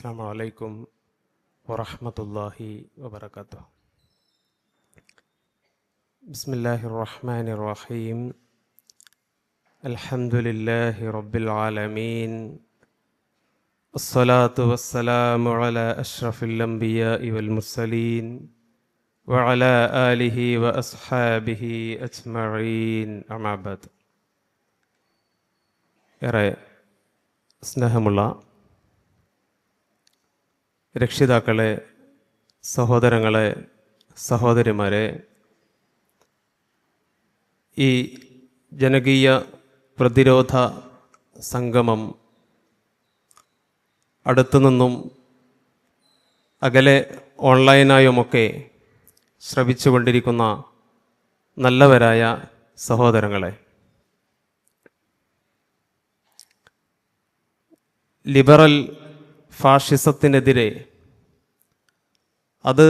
السلام عليكم ورحمة الله وبركاته بسم الله الرحمن الرحيم الحمد لله رب العالمين الصلاة والسلام على أشرف الأنبياء والمرسلين وعلى آله وأصحابه أجمعين أما بعد ഏറെ സ്നേഹമുള്ള രക്ഷിതാക്കളെ സഹോദരങ്ങളെ സഹോദരിമാരെ ഈ ജനകീയ പ്രതിരോധ സംഗമം അടുത്തുനിന്നും അകലെ ഓൺലൈനായുമൊക്കെ ശ്രവിച്ചുകൊണ്ടിരിക്കുന്ന നല്ലവരായ സഹോദരങ്ങളെ ലിബറൽ ഫാഷിസത്തിനെതിരെ. അത്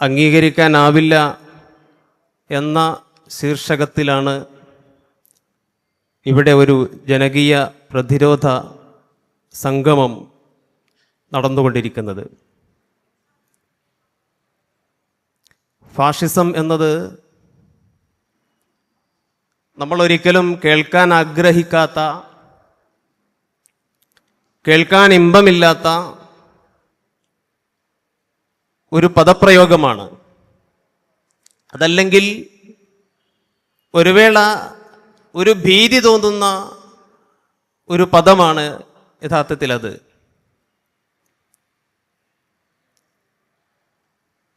അംഗീകരിക്കാനാവില്ല എന്ന ശീർഷകത്തിലാണ് ഇവിടെ ഒരു ജനകീയ പ്രതിരോധ സംഗമം നടന്നുകൊണ്ടിരിക്കുന്നത്. ഫാഷിസം എന്നത് നമ്മളൊരിക്കലും കേൾക്കാൻ ആഗ്രഹിക്കാത്ത കേൾക്കാൻ ഇമ്പമില്ലാത്ത ഒരു പദപ്രയോഗമാണ്. അതല്ലെങ്കിൽ ഒരു വേള ഒരു ഭീതി തോന്നുന്ന ഒരു പദമാണ് യഥാർത്ഥത്തിൽ അത്.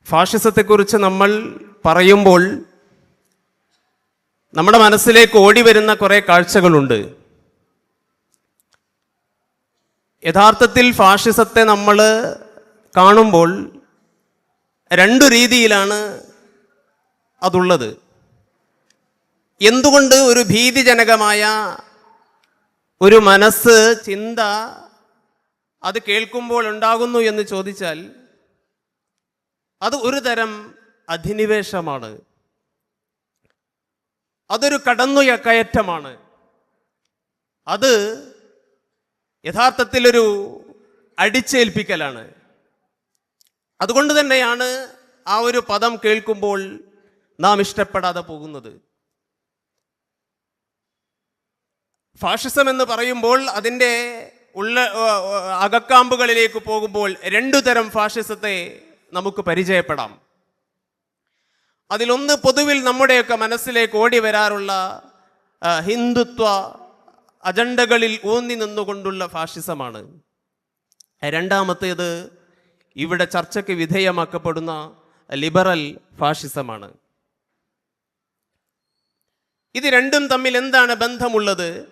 ഫാഷിസത്തെക്കുറിച്ച് നമ്മൾ പറയുമ്പോൾ നമ്മുടെ മനസ്സിലേക്ക് ഓടി വരുന്ന കുറേ കാഴ്ചകളുണ്ട്. യഥാർത്ഥത്തിൽ ഫാഷിസത്തെ നമ്മൾ കാണുമ്പോൾ രണ്ടു രീതിയിലാണ് അതുള്ളത്. എന്തുകൊണ്ട് ഒരു ഭീതിജനകമായ ഒരു മനസ്സ് ചിന്ത അത് കേൾക്കുമ്പോൾ ഉണ്ടാകുന്നു എന്ന് ചോദിച്ചാൽ അത് ഒരു തരം അധിനിവേശമാണ്. അതൊരു കടന്നുകയറ്റമാണ്. അത് യഥാർത്ഥത്തിൽ ഒരു അടിച്ചേൽപ്പിക്കലാണ്. അതുകൊണ്ട് തന്നെയാണ് ആ ഒരു പദം കേൾക്കുമ്പോൾ നാം ഇഷ്ടപ്പെടാതെ പോകുന്നത്. ഫാഷിസം എന്ന് പറയുമ്പോൾ അതിന്റെ ഉള്ള അകക്കാമ്പുകളിലേക്ക് പോകുമ്പോൾ രണ്ടു തരം ഫാഷിസത്തെ നമുക്ക് പരിചയപ്പെടാം. അതിലൊന്ന് പൊതുവിൽ നമ്മുടെയൊക്കെ മനസ്സിലേക്ക് ഓടി വരാറുള്ള ഹിന്ദുത്വ അജണ്ടകളിൽ ഊന്നി നിന്നുകൊണ്ടുള്ള ഫാഷിസമാണ്. രണ്ടാമത്തേത് ഇവിടെ ചർച്ചയ്ക്ക് വിധേയമാക്കപ്പെടുന്ന ലിബറൽ ഫാഷിസമാണ്. ഇത് രണ്ടും തമ്മിൽ എന്താണ് ബന്ധമുള്ളത്?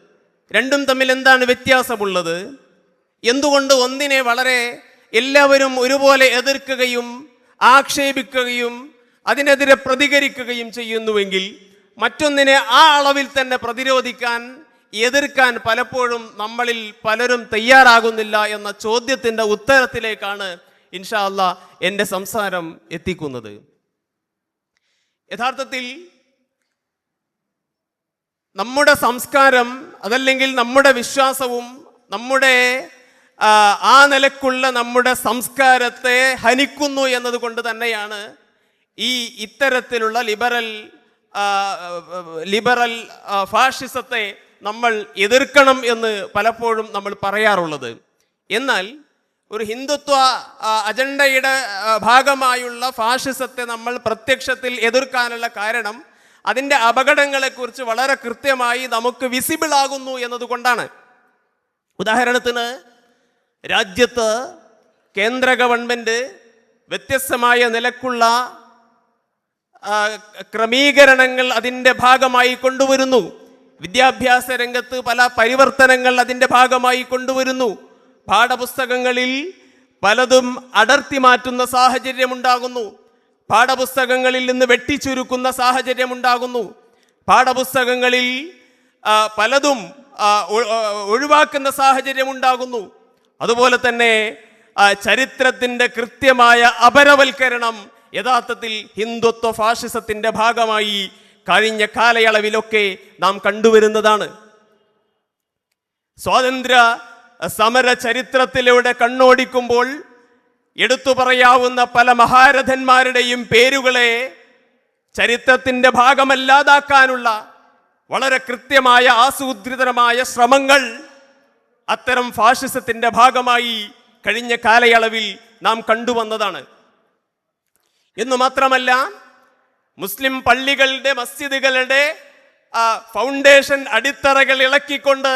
രണ്ടും തമ്മിൽ എന്താണ് വ്യത്യാസമുള്ളത്? എന്തുകൊണ്ട് ഒന്നിനെ വളരെ എല്ലാവരും ഒരുപോലെ എതിർക്കുകയും ആക്ഷേപിക്കുകയും അതിനെതിരെ പ്രതികരിക്കുകയും ചെയ്യുന്നുവെങ്കിൽ മറ്റൊന്നിനെ ആ അളവിൽ തന്നെ പ്രതിരോധിക്കാൻ എതിർക്കാൻ പലപ്പോഴും നമ്മളിൽ പലരും തയ്യാറാകുന്നില്ല എന്ന ചോദ്യത്തിന്റെ ഉത്തരത്തിലേക്കാണ് ഇൻഷാ അല്ല എന്റെ സംസാരം എത്തിക്കുന്നത്. യഥാർത്ഥത്തിൽ നമ്മുടെ സംസ്കാരം അതല്ലെങ്കിൽ നമ്മുടെ വിശ്വാസവും നമ്മുടെ ആ, നിലക്കുള്ള നമ്മുടെ സംസ്കാരത്തെ ഹനിക്കുന്നു എന്നതുകൊണ്ട് തന്നെയാണ് ഈ ഇത്തരത്തിലുള്ള ലിബറൽ ലിബറൽ ഫാഷിസത്തെ നമ്മൾ എതിർക്കണം എന്ന് പലപ്പോഴും നമ്മൾ പറയാറുള്ളത്. എന്നാൽ ഒരു ഹിന്ദുത്വ അജണ്ടയുടെ ഭാഗമായുള്ള ഫാഷിസത്തെ നമ്മൾ പ്രത്യക്ഷത്തിൽ എതിർക്കാനുള്ള കാരണം അതിന്റെ അപകടങ്ങളെക്കുറിച്ച് വളരെ കൃത്യമായി നമുക്ക് വിസിബിൾ ആകുന്നു എന്നതുകൊണ്ടാണ്. ഉദാഹരണത്തിന് രാജ്യത്ത് കേന്ദ്ര ഗവൺമെന്റ് വ്യത്യസ്തമായ നിലക്കുള്ള ക്രമീകരണങ്ങൾ അതിന്റെ ഭാഗമായി കൊണ്ടുവരുന്നു. വിദ്യാഭ്യാസ രംഗത്ത് പല പരിവർത്തനങ്ങൾ അതിന്റെ ഭാഗമായി കൊണ്ടുവരുന്നു. പാഠപുസ്തകങ്ങളിൽ പലതും അടർത്തി മാറ്റുന്ന സാഹചര്യമുണ്ടാകുന്നു. പാഠപുസ്തകങ്ങളിൽ നിന്ന് വെട്ടിച്ചുരുക്കുന്ന സാഹചര്യമുണ്ടാകുന്നു. പാഠപുസ്തകങ്ങളിൽ പലതും ഒഴിവാക്കുന്ന സാഹചര്യമുണ്ടാകുന്നു. അതുപോലെ തന്നെ ചരിത്രത്തിന്റെ കൃത്യമായ അപരവൽക്കരണം യഥാർത്ഥത്തിൽ ഹിന്ദുത്വ ഫാഷിസത്തിന്റെ ഭാഗമായി കഴിഞ്ഞ കാലയളവിലൊക്കെ നാം കണ്ടുവരുന്നതാണ്. സ്വാതന്ത്ര്യ സമര ചരിത്രത്തിലൂടെ കണ്ണോടിക്കുമ്പോൾ എടുത്തു പറയാവുന്ന പല മഹാരഥന്മാരുടെയും പേരുകളെ ചരിത്രത്തിന്റെ ഭാഗമല്ലാതാക്കാനുള്ള വളരെ കൃത്യമായ ആസൂത്രിതമായ ശ്രമങ്ങൾ അത്തരം ഫാഷിസത്തിന്റെ ഭാഗമായി കഴിഞ്ഞ കാലയളവിൽ നാം കണ്ടുവന്നതാണ്. എന്നു മാത്രമല്ല മുസ്ലിം പള്ളികളുടെ മസ്ജിദുകളുടെ ആ, ഫൗണ്ടേഷൻ അടിത്തറകൾ ഇളക്കിക്കൊണ്ട്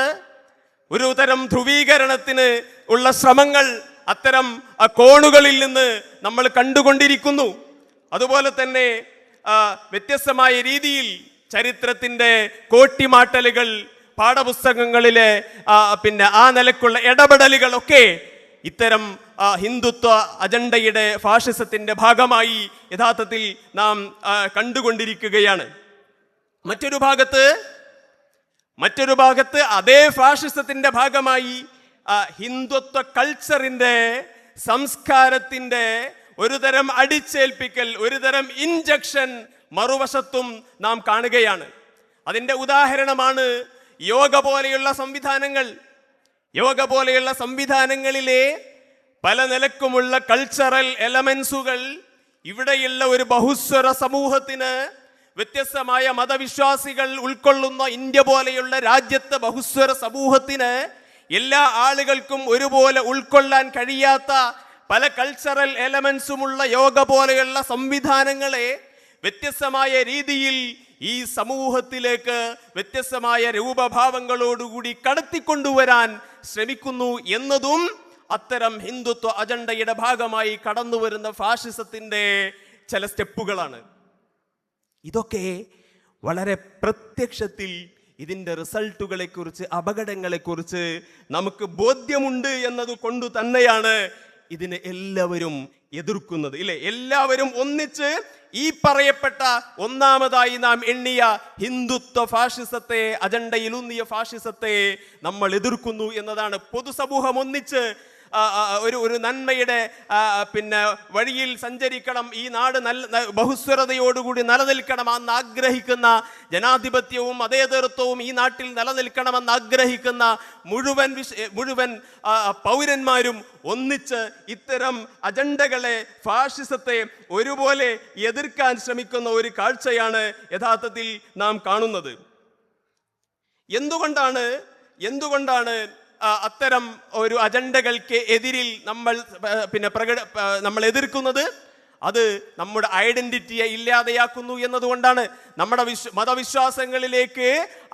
ഒരു തരം ധ്രുവീകരണത്തിന് ഉള്ള ശ്രമങ്ങൾ അത്തരം കോണുകളിൽ നിന്ന് നമ്മൾ കണ്ടുകൊണ്ടിരിക്കുന്നു. അതുപോലെ തന്നെ വ്യത്യസ്തമായ രീതിയിൽ ചരിത്രത്തിന്റെ കോട്ടിമാട്ടലുകൾ പാഠപുസ്തകങ്ങളിലെ പിന്നെ ആ നിലക്കുള്ള ഇടപെടലുകളൊക്കെ ഇത്തരം ഹിന്ദുത്വ അജണ്ടയുടെ ഫാഷിസത്തിന്റെ ഭാഗമായി യഥാർത്ഥത്തിൽ നാം കണ്ടുകൊണ്ടിരിക്കുകയാണ്. മറ്റൊരു ഭാഗത്ത് മറ്റൊരു ഭാഗത്ത് അതേ ഫാഷിസത്തിന്റെ ഭാഗമായി ഹിന്ദുത്വ കൾച്ചറിന്റെ സംസ്കാരത്തിന്റെ ഒരു തരം അടിച്ചേൽപ്പിക്കൽ ഒരു തരം ഇൻജക്ഷൻ മറുവശത്തും നാം കാണുകയാണ്. അതിന്റെ ഉദാഹരണമാണ് യോഗ പോലെയുള്ള സംവിധാനങ്ങൾ. യോഗ പോലെയുള്ള സംവിധാനങ്ങളിലെ പല നിലക്കുമുള്ള കൾച്ചറൽ എലമെൻസുകൾ ഇവിടെയുള്ള ഒരു ബഹുസ്വര സമൂഹത്തിന് വ്യത്യസ്തമായ മതവിശ്വാസികൾ ഉൾക്കൊള്ളുന്ന ഇന്ത്യ പോലെയുള്ള രാജ്യത്തെ ബഹുസ്വര സമൂഹത്തിന് എല്ലാ ആളുകൾക്കും ഒരുപോലെ ഉൾക്കൊള്ളാൻ കഴിയാത്ത പല കൾച്ചറൽ എലമെൻസുമുള്ള യോഗ പോലെയുള്ള സംവിധാനങ്ങളെ വ്യത്യസ്തമായ രീതിയിൽ ഈ സമൂഹത്തിലേക്ക് വ്യത്യസ്തമായ രൂപഭാവങ്ങളോടുകൂടി കടത്തിക്കൊണ്ടുവരാൻ ശ്രമിക്കുന്നു എന്നതും അത്തരം ഹിന്ദുത്വ അജണ്ടയുടെ ഭാഗമായി കടന്നു വരുന്ന ഫാഷിസത്തിന്റെ ചില സ്റ്റെപ്പുകളാണ്. ഇതൊക്കെ വളരെ പ്രത്യക്ഷത്തിൽ ഇതിന്റെ റിസൾട്ടുകളെ കുറിച്ച് അപകടങ്ങളെ കുറിച്ച് നമുക്ക് ബോധ്യമുണ്ട് എന്നത് കൊണ്ടു തന്നെയാണ് ഇതിന് എല്ലാവരും എതിർക്കുന്നത്. ഇല്ലേ? എല്ലാവരും ഒന്നിച്ച് ഈ പറയപ്പെട്ട ഒന്നാമതായി നാം എണ്ണിയ ഹിന്ദുത്വ ഫാഷിസത്തെ അജണ്ടയിലൂന്നിയ ഫാഷിസത്തെ നമ്മൾ എതിർക്കുന്നു എന്നതാണ് പൊതുസമൂഹം ഒന്നിച്ച് ഒരു ഒരു നന്മയുടെ പിന്നെ വഴിയിൽ സഞ്ചരിക്കണം. ഈ നാട് നല്ല ബഹുസ്വരതയോടുകൂടി നിലനിൽക്കണം എന്ന് ആഗ്രഹിക്കുന്ന ജനാധിപത്യവും മതേതൃത്വവും ഈ നാട്ടിൽ നിലനിൽക്കണമെന്ന് ആഗ്രഹിക്കുന്ന മുഴുവൻ മുഴുവൻ പൗരന്മാരും ഒന്നിച്ച് ഇത്തരം അജണ്ടകളെ ഫാഷിസത്തെ ഒരുപോലെ എതിർക്കാൻ ശ്രമിക്കുന്ന ഒരു കാഴ്ചയാണ് യഥാർത്ഥത്തിൽ നാം കാണുന്നത്. എന്തുകൊണ്ടാണ് എന്തുകൊണ്ടാണ് അത്തരം ഒരു അജണ്ടകൾക്ക് എതിരിൽ നമ്മൾ പിന്നെ പ്രകട നമ്മൾ എതിർക്കുന്നത് അത് നമ്മുടെ ഐഡന്റിറ്റിയെ ഇല്ലാതെയാക്കുന്നു എന്നതുകൊണ്ടാണ്. നമ്മുടെ വിശ്വ മതവിശ്വാസങ്ങളിലേക്ക്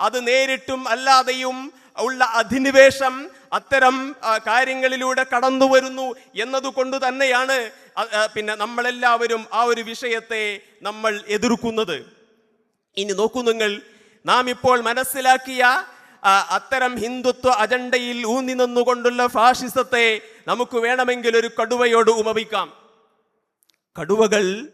അത് നേരിട്ടും അല്ലാതെയും ഉള്ള അധിനിവേശം അത്തരം കാര്യങ്ങളിലൂടെ കടന്നു വരുന്നു എന്നതുകൊണ്ട് തന്നെയാണ് പിന്നെ നമ്മളെല്ലാവരും ആ ഒരു വിഷയത്തെ നമ്മൾ എതിർക്കുന്നത്. ഇനി നോക്കൂ നിങ്ങൾ നാം ഇപ്പോൾ മനസ്സിലാക്കിയ അത്തരം ഹിന്ദുത്വ അജണ്ടയിൽ ഊന്നി നിന്നുകൊണ്ടുള്ള ഫാഷിസത്തെ നമുക്ക് വേണമെങ്കിൽ ഒരു കടുവയോട് ഉപമിക്കാം. കടുവകൾ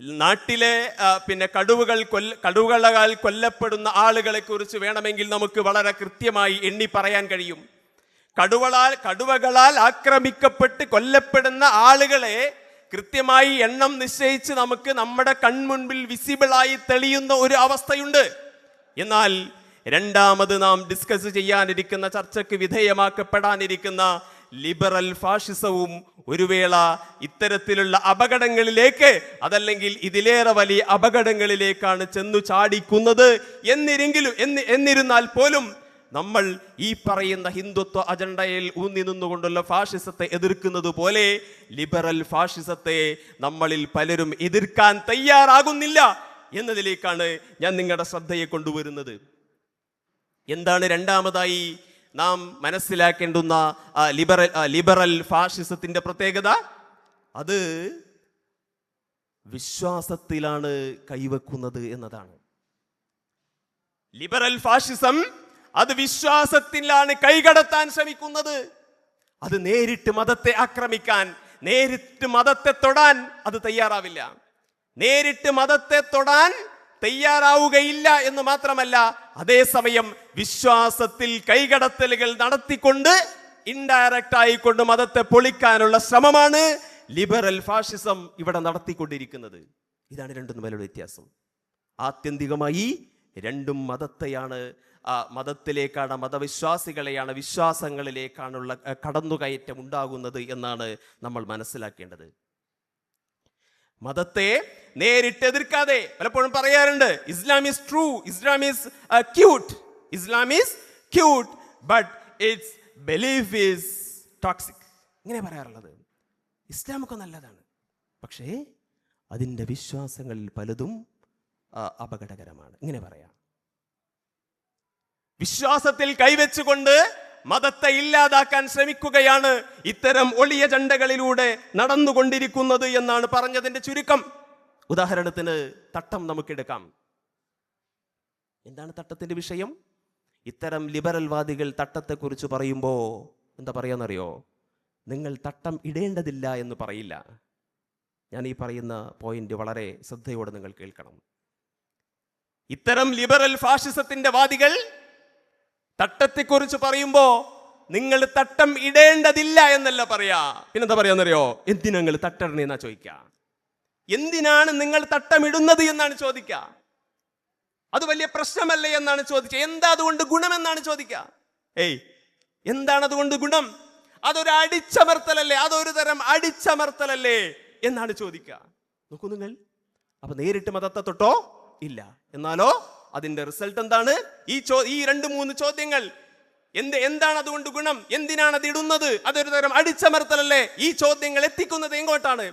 നാട്ടിലെ പിന്നെ കടുവകൾ കൊല്ല കടുവകളാൽ കൊല്ലപ്പെടുന്ന ആളുകളെ കുറിച്ച് വേണമെങ്കിൽ നമുക്ക് വളരെ കൃത്യമായി എണ്ണി പറയാൻ കഴിയും. കടുവളാൽ കടുവകളാൽ ആക്രമിക്കപ്പെട്ട് കൊല്ലപ്പെടുന്ന ആളുകളെ കൃത്യമായി എണ്ണം നിശ്ചയിച്ച് നമുക്ക് നമ്മുടെ കൺമുൻപിൽ വിസിബിളായി തെളിയുന്ന ഒരു അവസ്ഥയുണ്ട്. എന്നാൽ രണ്ടാമത് നാം ഡിസ്കസ് ചെയ്യാനിരിക്കുന്ന ചർച്ചയ്ക്ക് വിധേയമാക്കപ്പെടാനിരിക്കുന്ന ലിബറൽ ഫാഷിസവും ഒരു വേള ഇത്തരത്തിലുള്ള അപകടങ്ങളിലേക്ക് അതല്ലെങ്കിൽ ഇതിലേറെ വലിയ അപകടങ്ങളിലേക്കാണ് ചെന്നു ചാടിക്കുന്നത് എന്നിരെങ്കിലും എന്ന് എന്നിരുന്നാൽ പോലും നമ്മൾ ഈ പറയുന്ന ഹിന്ദുത്വ അജണ്ടയിൽ ഊന്നി നിന്നുകൊണ്ടുള്ള ഫാഷിസത്തെ എതിർക്കുന്നത് പോലെ ലിബറൽ ഫാഷിസത്തെ നമ്മളിൽ പലരും എതിർക്കാൻ തയ്യാറാകുന്നില്ല എന്നതിലേക്കാണ് ഞാൻ നിങ്ങളുടെ ശ്രദ്ധയെ കൊണ്ടുവരുന്നത്. എന്താണ് രണ്ടാമതായി നാം മനസ്സിലാക്കേണ്ടുന്ന ലിബറൽ ലിബറൽ ഫാഷിസത്തിന്റെ പ്രത്യേകത? അത് വിശ്വാസത്തിലാണ് കൈവെക്കുന്നത് എന്നതാണ്. ലിബറൽ ഫാഷിസം അത് വിശ്വാസത്തിലാണ് കൈകടത്താൻ ശ്രമിക്കുന്നത്. അത് നേരിട്ട് മതത്തെ ആക്രമിക്കാൻ നേരിട്ട് മതത്തെ തൊടാൻ അത് തയ്യാറാവില്ല. നേരിട്ട് മതത്തെ തൊടാൻ തയ്യാറാവുകയില്ല എന്ന് മാത്രമല്ല അതേസമയം വിശ്വാസത്തിൽ കൈകടത്തലുകൾ നടത്തിക്കൊണ്ട് ഇൻഡയറക്റ്റ് ആയിക്കൊണ്ട് മതത്തെ പൊളിക്കാനുള്ള ശ്രമമാണ് ലിബറൽ ഫാഷിസം ഇവിടെ നടത്തിക്കൊണ്ടിരിക്കുന്നത്. ഇതാണ് രണ്ടും തമ്മിലുള്ള വ്യത്യാസം. ആത്യന്തികമായി രണ്ടും മതത്തെയാണ് മതത്തിലേക്കാണ് മതവിശ്വാസികളെയാണ് വിശ്വാസങ്ങളിലേക്കാണുള്ള കടന്നുകയറ്റം ഉണ്ടാകുന്നത് എന്നാണ് നമ്മൾ മനസ്സിലാക്കേണ്ടത്. മതത്തെ നേരിട്ട് എതിർക്കാതെ പലപ്പോഴും പറയാറുണ്ട് Islam is true Islam is cute Islam is cute but it's belief is toxic ഇങ്ങനെ പറയാറുള്ളത്. ഇസ്ലാമൊക്കെ നല്ലതാണ് പക്ഷേ അതിന്റെ വിശ്വാസങ്ങളിൽ പലതും അപകടകരമാണ്. ഇങ്ങനെ പറയാം. വിശ്വാസത്തിൽ കൈവച്ചുകൊണ്ട് മതത്തെ ഇല്ലാതാക്കാൻ ശ്രമിക്കുകയാണ് ഇത്തരം ഒളിയ ചണ്ടകളിലൂടെ നടന്നുകൊണ്ടിരിക്കുന്നത് എന്നാണ് പറഞ്ഞതിന്റെ ചുരുക്കം. ഉദാഹരണത്തിന് തട്ടം നമുക്കെടുക്കാം. എന്താണ് തട്ടത്തിന്റെ വിഷയം? ഇത്തരം ലിബറൽ വാദികൾ തട്ടത്തെക്കുറിച്ച് പറയുമ്പോൾ എന്താ പറയാന്നറിയോ? നിങ്ങൾ തട്ടം ഇടേണ്ടതില്ല എന്ന് പറയില്ല. ഞാൻ ഈ പറയുന്ന പോയിന്റ് വളരെ ശ്രദ്ധയോടെ നിങ്ങൾ കേൾക്കണം. ഇത്തരം ലിബറൽ ഫാഷിസത്തിന്റെ വാദികൾ തട്ടത്തെക്കുറിച്ച് പറയുമ്പോൾ നിങ്ങൾ തട്ടം ഇടേണ്ടതില്ല എന്നല്ല പറയാ. പിന്നെന്താ പറയാന്നറിയോ? എന്തിനാ നിങ്ങൾ തട്ടിടണെന്നാ ചോദിക്കുക എന്തിനാണ് നിങ്ങൾ തട്ടമിടുന്നത് എന്നാണ് ചോദിക്കുക അത് വലിയ പ്രശ്നമല്ലേ എന്നാണ് ചോദിക്കുക എന്താ അതുകൊണ്ട് ഗുണമെന്നാണ് ചോദിക്കുക ഏയ് എന്താണ് അതുകൊണ്ട് ഗുണം? അതൊരു അടിച്ചമർത്തലല്ലേ? അതൊരു തരം അടിച്ചമർത്തലല്ലേ എന്നാണ് ചോദിക്കുക നോക്കൂ നിങ്ങൾ. അപ്പൊ നേരിട്ട് മതത്തെ തൊട്ടോ ഇല്ല. എന്നാലോ? അതിന്റെ റിസൾട്ട് എന്താണ്? ഈ ചോ ഈ രണ്ട് മൂന്ന് ചോദ്യങ്ങൾ. എന്ത് എന്താണ് അതുകൊണ്ട് ഗുണം? എന്തിനാണ് അത് ഇടുന്നത്? അതൊരു തരം അടിച്ചമർത്തലല്ലേ? ഈ ചോദ്യങ്ങൾ എത്തിക്കുന്നത് എങ്ങോട്ടാണ്?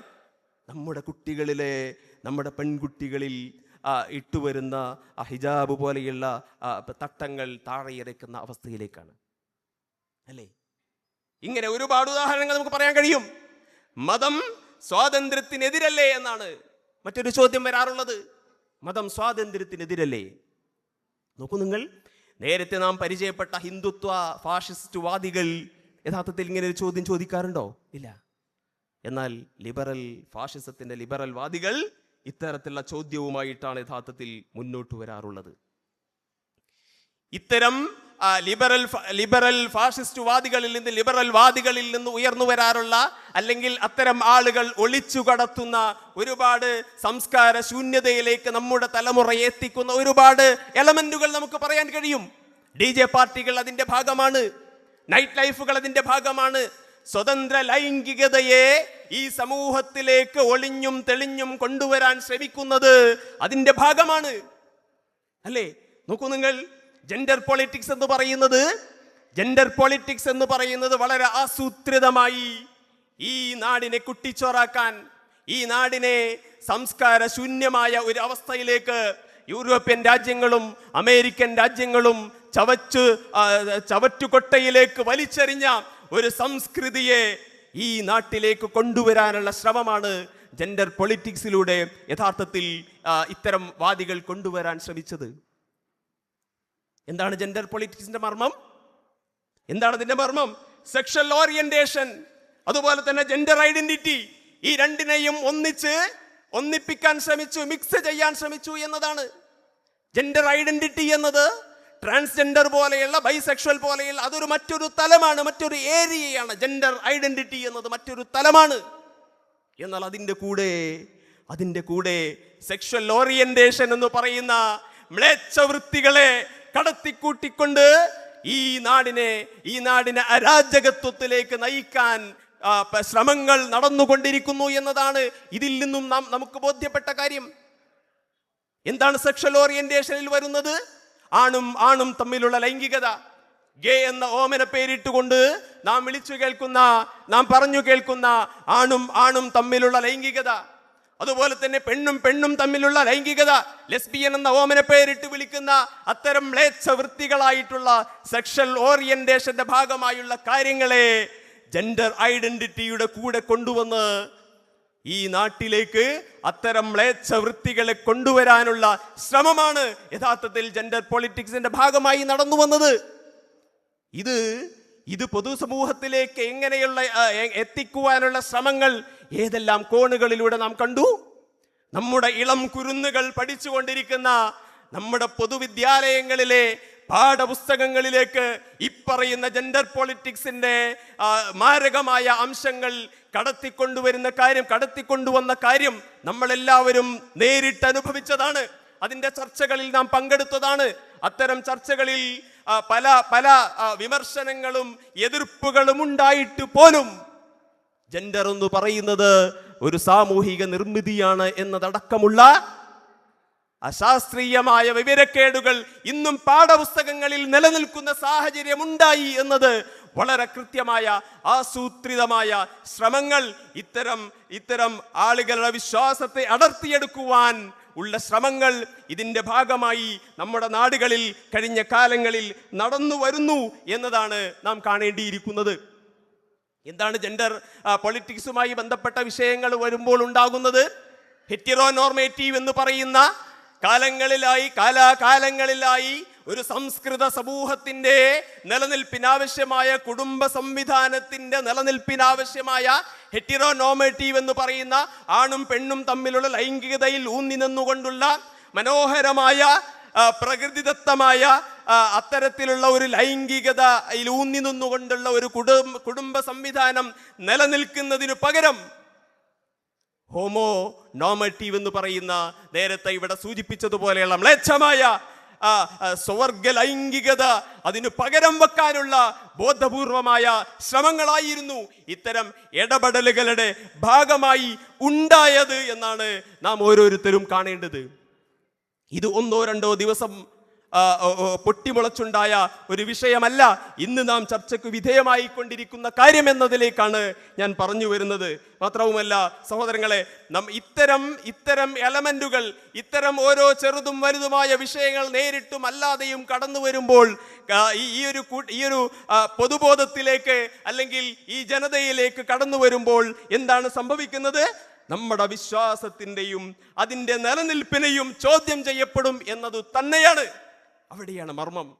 നമ്മുടെ കുട്ടികളിലെ നമ്മുടെ പെൺകുട്ടികളിൽ ഇട്ടുവരുന്ന ഹിജാബ് പോലെയുള്ള തട്ടങ്ങൾ താഴെയറിക്കുന്ന അവസ്ഥയിലേക്കാണ്. അല്ലേ? ഇങ്ങനെ ഒരുപാട് ഉദാഹരണങ്ങൾ നമുക്ക് പറയാൻ കഴിയും. മതം സ്വാതന്ത്ര്യത്തിനെതിരല്ലേ എന്നാണ് മറ്റൊരു ചോദ്യം വരാറുള്ളത്. മതം സ്വാതന്ത്ര്യത്തിനെതിരല്ലേ? നോക്കൂ നിങ്ങൾ. നേരത്തെ നാം പരിചയപ്പെട്ട ഹിന്ദുത്വ ഫാഷിസ്റ്റ് വാദികൾ യഥാർത്ഥത്തിൽ ഇങ്ങനെ ഒരു ചോദ്യം ചോദിക്കാറുണ്ടോ? ഇല്ല. എന്നാൽ ലിബറൽ ഫാഷിസത്തിന്റെ ലിബറൽ വാദികൾ ഇത്തരത്തിലുള്ള ചോദ്യവുമായിട്ടാണ് യഥാർത്ഥത്തിൽ മുന്നോട്ട് വരാറുള്ളത്. ഇത്തരം ലിബറൽ ലിബറൽ ഫാഷിസ്റ്റ് വാദികളിൽ നിന്ന് ലിബറൽ വാദികളിൽ നിന്ന് ഉയർന്നു വരാറുള്ള അല്ലെങ്കിൽ അത്തരം ആളുകൾ ഒളിച്ചു കടത്തുന്ന ഒരുപാട് സംസ്കാര ശൂന്യതയിലേക്ക് നമ്മുടെ തലമുറ എത്തിക്കുന്ന ഒരുപാട് എലമെന്റുകൾ നമുക്ക് പറയാൻ കഴിയും. ഡി ജെ പാർട്ടികൾ അതിന്റെ ഭാഗമാണ്. നൈറ്റ് ലൈഫുകൾ അതിന്റെ ഭാഗമാണ്. സ്വതന്ത്ര ലൈംഗികതയെ ഈ സമൂഹത്തിലേക്ക് ഒളിഞ്ഞും തെളിഞ്ഞും കൊണ്ടുവരാൻ ശ്രമിക്കുന്നത് അതിന്റെ ഭാഗമാണ്. അല്ലേ? നോക്കൂ നിങ്ങൾ ജെൻഡർ പൊളിറ്റിക്സ് എന്ന് പറയുന്നത് ജെൻഡർ പൊളിറ്റിക്സ് എന്ന് പറയുന്നത് വളരെ ആസൂത്രിതമായി ഈ നാടിനെ കുട്ടിച്ചോറാക്കാൻ ഈ നാടിനെ സംസ്കാര ശൂന്യമായ ഒരു അവസ്ഥയിലേക്ക് യൂറോപ്യൻ രാജ്യങ്ങളും അമേരിക്കൻ രാജ്യങ്ങളും ചവച്ച് ചവറ്റുകൊട്ടയിലേക്ക് വലിച്ചെറിഞ്ഞ ഒരു സംസ്കൃതിയെ ഈ നാട്ടിലേക്ക് കൊണ്ടുവരാനുള്ള ശ്രമമാണ് ജെൻഡർ പൊളിറ്റിക്സിലൂടെ യഥാർത്ഥത്തിൽ ഇത്തരം വാദികൾ കൊണ്ടുവരാൻ ശ്രമിച്ചത്. എന്താണ് ജെൻഡർ പൊളിറ്റിക്സിന്റെ മർമ്മം? എന്താണ് അതിന്റെ മർമ്മം? സെക്ഷൽ ഓറിയന്റേഷൻ അതുപോലെ തന്നെ ജെൻഡർ ഐഡന്റിറ്റി ഈ രണ്ടിനെയും ഒന്നിച്ച് ഒന്നിപ്പിക്കാൻ ശ്രമിച്ചു മിക്സ് ചെയ്യാൻ ശ്രമിച്ചു എന്നതാണ്. ജെൻഡർ ഐഡന്റിറ്റി എന്നത് ട്രാൻസ്ജെൻഡർ പോലെയുള്ള ബൈസെക്ഷൽ പോലെയുള്ള അതൊരു മറ്റൊരു തലമാണ് മറ്റൊരു ഏരിയയാണ്. ജെൻഡർ ഐഡന്റിറ്റി എന്നത് മറ്റൊരു തലമാണ്. എന്നാൽ അതിന്റെ കൂടെ അതിന്റെ കൂടെ സെക്ഷൽ ഓറിയന്റേഷൻ എന്ന് പറയുന്ന മ്ലേച്ഛ വൃത്തികളെ കടത്തിക്കൂട്ടിക്കൊണ്ട് ഈ നാടിനെ ഈ നാടിനെ അരാജകത്വത്തിലേക്ക് നയിക്കാൻ ശ്രമങ്ങൾ നടന്നുകൊണ്ടിരിക്കുന്നു എന്നതാണ് ഇതിൽ നിന്നും നാം നമുക്ക് ബോധ്യപ്പെട്ട കാര്യം. എന്താണ് സെക്ഷൽ ഓറിയന്റേഷനിൽ വരുന്നത്? ആണും ആണും തമ്മിലുള്ള ലൈംഗികത. ഗേ എന്ന ഓമന പേരിട്ടുകൊണ്ട് നാം വിളിച്ചു കേൾക്കുന്ന നാം പറഞ്ഞു കേൾക്കുന്ന ആണും ആണും തമ്മിലുള്ള ലൈംഗികത. അതുപോലെ തന്നെ പെണ്ണും പെണ്ണും തമ്മിലുള്ള ലൈംഗികത ലെസ്ബിയൻ എന്ന ഓമന പേരിട്ട് വിളിക്കുന്ന അത്തരം ലേച്ച വൃത്തികളായിട്ടുള്ള സെക്ഷൽ ഓറിയന്റേഷന്റെ ഭാഗമായുള്ള കാര്യങ്ങളെ ജെൻഡർ ഐഡന്റിറ്റിയുടെ കൂടെ കൊണ്ടുവന്ന് ഈ നാട്ടിലേക്ക് അത്തരം ലേച്ച വൃത്തികളെ കൊണ്ടുവരാനുള്ള ശ്രമമാണ് യഥാർത്ഥത്തിൽ ജെൻഡർ പൊളിറ്റിക്സിന്റെ ഭാഗമായി നടന്നു വന്നത്. ഇത് ഇത് പൊതുസമൂഹത്തിലേക്ക് എങ്ങനെയുള്ള എത്തിക്കുവാനുള്ള ശ്രമങ്ങൾ ഏതെല്ലാം കോണുകളിലൂടെ നാം കണ്ടു? നമ്മുടെ ഇളം കുരുന്നുകൾ പഠിച്ചുകൊണ്ടിരിക്കുന്ന നമ്മുടെ പൊതുവിദ്യാലയങ്ങളിലെ പാഠപുസ്തകങ്ങളിലേക്ക് ഇപ്പറയുന്ന ജെൻഡർ പൊളിറ്റിക്സിന്റെ മാരകമായ അംശങ്ങൾ കടത്തിക്കൊണ്ടുവരുന്ന കാര്യം കടത്തിക്കൊണ്ടുവന്ന കാര്യം നമ്മളെല്ലാവരും നേരിട്ട് അനുഭവിച്ചതാണ്. അതിന്റെ ചർച്ചകളിൽ നാം പങ്കെടുത്തതാണ്. അത്തരം ചർച്ചകളിൽ പല പല വിമർശനങ്ങളും എതിർപ്പുകളും ഉണ്ടായിട്ട് പോലും ജെൻഡർ എന്ന് പറയുന്നത് ഒരു സാമൂഹിക നിർമ്മിതിയാണ് എന്നതടക്കമുള്ള അശാസ്ത്രീയമായ വിവരക്കേടുകൾ ഇന്നും പാഠപുസ്തകങ്ങളിൽ നിലനിൽക്കുന്ന സാഹചര്യമുണ്ടായി എന്നത് വളരെ കൃത്യമായ ആസൂത്രിതമായ ശ്രമങ്ങൾ ഇത്തരം ഇത്തരം ആളുകളുടെ വിശ്വാസത്തെ അടർത്തിയെടുക്കുവാൻ ഉള്ള ശ്രമങ്ങൾ ഇതിന്റെ ഭാഗമായി നമ്മുടെ നാടുകളിൽ കഴിഞ്ഞ കാലങ്ങളിൽ നടന്നു വരുന്നു എന്നതാണ് നാം കാണേണ്ടിയിരിക്കുന്നത്. എന്താണ് ജെൻഡർ പൊളിറ്റിക്സുമായി ബന്ധപ്പെട്ട വിഷയങ്ങൾ വരുമ്പോൾ ഉണ്ടാകുന്നത്? ഹെറ്റിറോനോർമേറ്റീവ് എന്ന് പറയുന്ന കാലങ്ങളിലായി കാലാകാലങ്ങളിലായി ഒരു സംസ്കൃത സമൂഹത്തിന്റെ നിലനിൽപ്പിനാവശ്യമായ കുടുംബ സംവിധാനത്തിന്റെ നിലനിൽപ്പിനാവശ്യമായ ഹെറ്റിറോനോമേറ്റീവ് എന്ന് പറയുന്ന ആണും പെണ്ണും തമ്മിലുള്ള ലൈംഗികതയിൽ ഊന്നി നിന്നുകൊണ്ടുള്ള മനോഹരമായ പ്രകൃതിദത്തമായ അത്തരത്തിലുള്ള ഒരു ലൈംഗികതയിൽ ഊന്നി നിന്നുകൊണ്ടുള്ള ഒരു കുടുംബ കുടുംബ സംവിധാനം നിലനിൽക്കുന്നതിനു പകരം ഹോമോ നോമറ്റീവ് എന്ന് പറയുന്ന നേരത്തെ ഇവിടെ സൂചിപ്പിച്ചതുപോലെയുള്ള മ്ലേച്ഛമായ ആ, ലൈംഗികത അതിനു പകരം വെക്കാനുള്ള ബോധപൂർവമായ ശ്രമങ്ങളായിരുന്നു ഇത്തരം ഇടപെടലുകളുടെ ഭാഗമായി ഉണ്ടായത് എന്നാണ് നാം ഓരോരുത്തരും കാണേണ്ടത്. ഇത് ഒന്നോ രണ്ടോ ദിവസം പൊട്ടിമുളച്ചുണ്ടായ ഒരു വിഷയമല്ല. ഇന്ന് നാം ചർച്ചയ്ക്ക് വിധേയമായി കൊണ്ടിരിക്കുന്ന കാര്യം എന്നതിലേക്കാണ് ഞാൻ പറഞ്ഞു വരുന്നത്. മാത്രവുമല്ല സഹോദരങ്ങളെ നാം ഇത്തരം ഇത്തരം എലമെന്റുകൾ ഇത്തരം ഓരോ ചെറുതും വലുതുമായ വിഷയങ്ങൾ നേരിട്ടും അല്ലാതെയും കടന്നു വരുമ്പോൾ ഈ ഒരു ഈ ഒരു പൊതുബോധത്തിലേക്ക് അല്ലെങ്കിൽ ഈ ജനതയിലേക്ക് കടന്നു വരുമ്പോൾ എന്താണ് സംഭവിക്കുന്നത്? നമ്മുടെ വിശ്വാസത്തിന്റെയും അതിന്റെ നിലനിൽപ്പിനെയും ചോദ്യം ചെയ്യപ്പെടും എന്നത് തന്നെയാണ് അവിടെയാണ് മർമ്മം.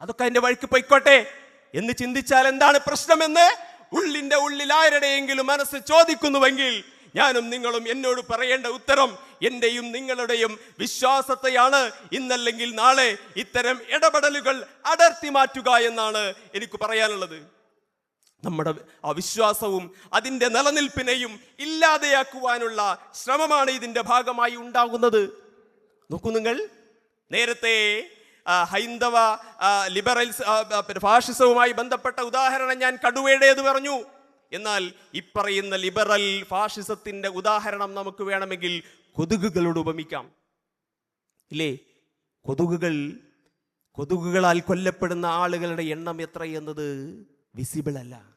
അതൊക്കെ അതിന്റെ വഴിക്ക് പൊയ്ക്കോട്ടെ. എന്ന് ചിന്തിച്ചാൽ എന്താണ് പ്രശ്നമെന്ന്? ഉള്ളിന്റെ ഉള്ളിൽ ആരുടെയെങ്കിലും മനസ്സ് ചോദിക്കുന്നുവെങ്കിൽ ഞാനും നിങ്ങളും എന്നോട് പറയേണ്ട ഉത്തരം എന്റെയും നിങ്ങളുടെയും വിശ്വാസത്തെയാണ്. ഇന്നല്ലെങ്കിൽ നാളെ ഇത്തരം ഇടപെടലുകൾ അടർത്തി മാറ്റുക എന്നാണ് എനിക്ക് പറയാനുള്ളത്. നമ്മുടെ അവിശ്വാസവും അതിന്റെ നിലനിൽപ്പിനെയും ഇല്ലാതെയാക്കുവാനുള്ള ശ്രമമാണ് ഇതിന്റെ ഭാഗമായി ഉണ്ടാകുന്നത്. നോക്കൂ നിങ്ങൾ. നേരത്തെ ഹൈന്ദവ ലിബറൽസ് ഫാഷിസവുമായി ബന്ധപ്പെട്ട ഉദാഹരണം ഞാൻ കടുവയുടേത് പറഞ്ഞു. എന്നാൽ ഇപ്പറയുന്ന ലിബറൽ ഫാഷിസത്തിന്റെ ഉദാഹരണം നമുക്ക് വേണമെങ്കിൽ കൊതുകുകളോട് ഉപമിക്കാം. ഇല്ലേ? കൊതുകുകൾ കൊതുകുകളാൽ കൊല്ലപ്പെടുന്ന ആളുകളുടെ എണ്ണം എത്ര എന്നത് വിസിബിൾ അല്ല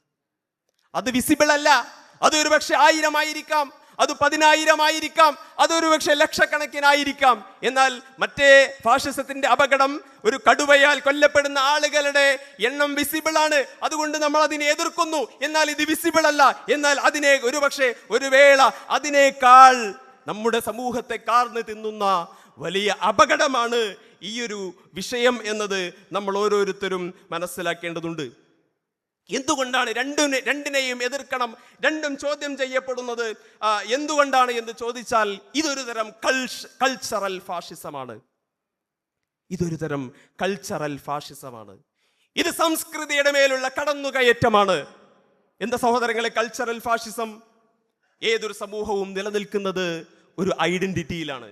അത് വിസിബിൾ അല്ല. അത് പക്ഷെ ആയിരമായിരിക്കാം അത് പതിനായിരമായിരിക്കാം അതൊരു പക്ഷെ ലക്ഷക്കണക്കിനായിരിക്കാം. എന്നാൽ മറ്റേ ഫാഷിസത്തിന്റെ അപകടം ഒരു കടുവയാൽ കൊല്ലപ്പെടുന്ന ആളുകളുടെ എണ്ണം വിസിബിൾ ആണ്. അതുകൊണ്ട് നമ്മൾ അതിനെ എതിർക്കുന്നു. എന്നാൽ ഇത് വിസിബിൾ അല്ല. എന്നാൽ അതിനെ ഒരു പക്ഷെ ഒരു വേള അതിനേക്കാൾ നമ്മുടെ സമൂഹത്തെ കാർന്ന് തിന്നുന്ന വലിയ അപകടമാണ് ഈ ഒരു വിഷയം എന്നത് നമ്മൾ ഓരോരുത്തരും മനസ്സിലാക്കേണ്ടതുണ്ട്. എന്തുകൊണ്ടാണ് രണ്ടും രണ്ടിനെയും എതിർക്കണം? രണ്ടും ചോദ്യം ചെയ്യപ്പെടുന്നത് എന്തുകൊണ്ടാണ് എന്ന് ചോദിച്ചാൽ ഇതൊരു തരം കൾച്ചറൽ ഫാഷിസമാണ് ഇതൊരു തരം കൾച്ചറൽ ഫാഷിസമാണ് ഇത് സംസ്കൃതിയുടെ മേലുള്ള കടന്നുകയറ്റമാണ്. എന്താ സഹോദരങ്ങളെ കൾച്ചറൽ ഫാഷിസം ഏതൊരു സമൂഹവും നിലനിൽക്കുന്നത് ഒരു ഐഡന്റിറ്റിയിലാണ്